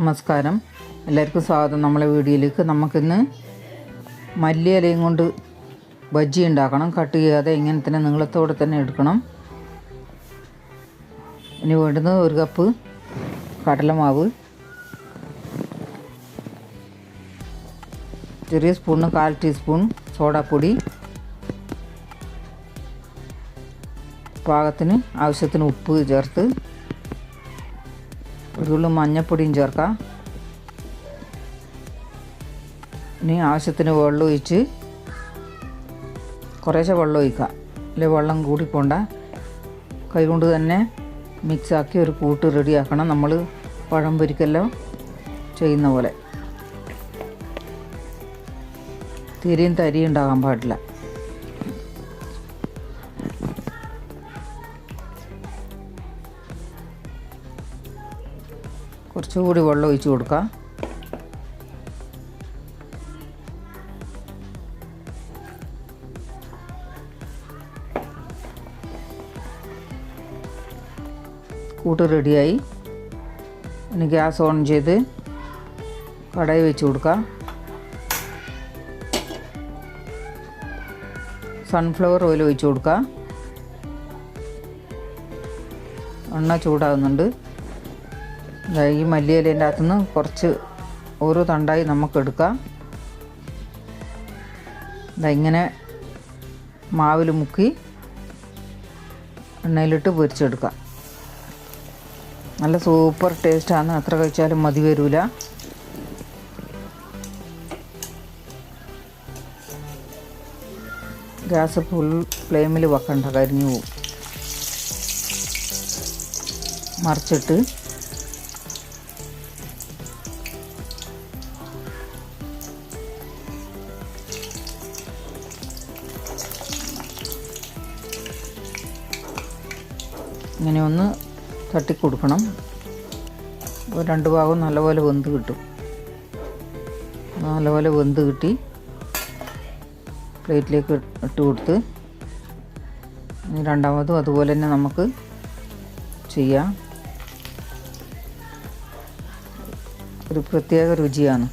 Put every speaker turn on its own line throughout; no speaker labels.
നമസ്കാരം. എല്ലാവർക്കും സ്വാഗതം. നമ്മളെ വീഡിയോയിലേക്ക് നമുക്കിന്ന് മല്ലിയിലയും കൊണ്ട് ബജ്ജി ഉണ്ടാക്കണം. കട്ട് ചെയ്യാതെ ഇങ്ങനെ തന്നെ നീളത്തോടെ തന്നെ എടുക്കണം. ഇനി വേണ്ടുന്നത് ഒരു കപ്പ് കടലമാവ്. ചെറിയ സ്പൂണിന് കാൽ ടീസ്പൂൺ സോഡാപ്പൊടി. പാകത്തിന് ആവശ്യത്തിന് ഉപ്പ് ചേർത്ത് ഒരു തുള്ളി മഞ്ഞൾപ്പൊടിയും ചേർക്കാം. ഇനി ആവശ്യത്തിന് വെള്ളം ഒഴിച്ച് കുറേശ്ശെ വെള്ളം ഒഴിക്കുക അല്ലെ വെള്ളം പോണ്ട കൈകൊണ്ട് തന്നെ മിക്സാക്കി ഒരു കൂട്ട് റെഡിയാക്കണം നമ്മൾ പഴം പൊരിക്കെല്ലാം ചെയ്യുന്ന പോലെ. തിരിയും തരിയും ഉണ്ടാകാൻ പാടില്ല. കുറച്ചുകൂടി വെള്ളം ഒഴിച്ച് കൊടുക്കാം. കൂട്ട് റെഡിയായി. ഇനി ഗ്യാസ് ഓൺ ചെയ്ത് കടായി വെച്ച് കൊടുക്കാം. സൺഫ്ലവർ ഓയിൽ ഒഴിച്ച് കൊടുക്കാം. എണ്ണ ചൂടാകുന്നുണ്ട്. ഈ മല്ലിയിലേന്റെ അകത്തുനിന്ന് കുറച്ച് ഓരോ തണ്ടായി നമുക്ക് എടുക്കാം. ഇങ്ങനെ മാവിൽ മുക്കി എണ്ണയിലിട്ട് പൊരിച്ചെടുക്കാം. നല്ല സൂപ്പർ ടേസ്റ്റാണ്. എത്ര കഴിച്ചാലും മതി വരില്ല ഗ്യാസ് ഫുൾ ഫ്ലെയിമിൽ വെക്കണ്ട കരിഞ്ഞു പോവും. മറിച്ചിട്ട് ഇങ്ങനെ ഒന്ന് തട്ടിക്കൊടുക്കണം രണ്ട് ഭാഗവും നല്ലപോലെ വെന്ത് കിട്ടും. നല്ലപോലെ വെന്ത് കിട്ടി. പ്ലേറ്റിലേക്ക് ഇട്ട് കൊടുത്ത് രണ്ടാമതും അതുപോലെ തന്നെ നമുക്ക് ചെയ്യാം. ഒരു പ്രത്യേക രുചിയാണ്.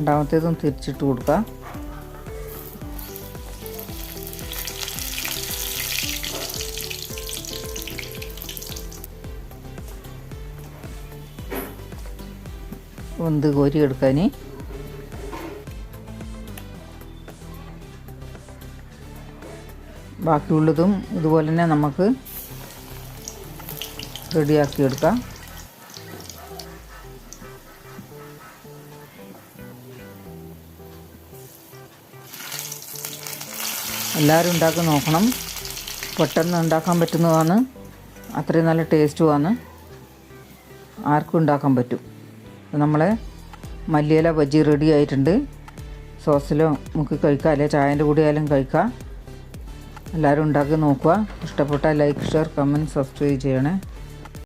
രണ്ടാമത്തേതും തിരിച്ചിട്ട് കൊടുക്കുക വെന്ത് കോരി എടുക്കാൻ ബാക്കിയുള്ളതും ഇതുപോലെ തന്നെ നമുക്ക് റെഡിയാക്കി എടുക്കാം. എല്ലാവരും ഉണ്ടാക്കി നോക്കണം. പെട്ടെന്ന് ഉണ്ടാക്കാൻ പറ്റുന്നതാണ്. അത്രയും നല്ല ടേസ്റ്റുമാണ്. ആർക്കും ഉണ്ടാക്കാൻ പറ്റും. നമ്മളെ മല്ലിയില ബജ്ജി റെഡി ആയിട്ടുണ്ട്. സോസിലോ മുക്കി കഴിക്കാം. അല്ലെങ്കിൽ ചായന്റെ കൂടെ ആയാലും കഴിക്കാം. എല്ലാവരും ഉണ്ടാക്കി നോക്കുക. ഇഷ്ടപ്പെട്ടാൽ ലൈക്ക് ഷെയർ കമന്റ് സബ്സ്ക്രൈബ് ചെയ്യണേ.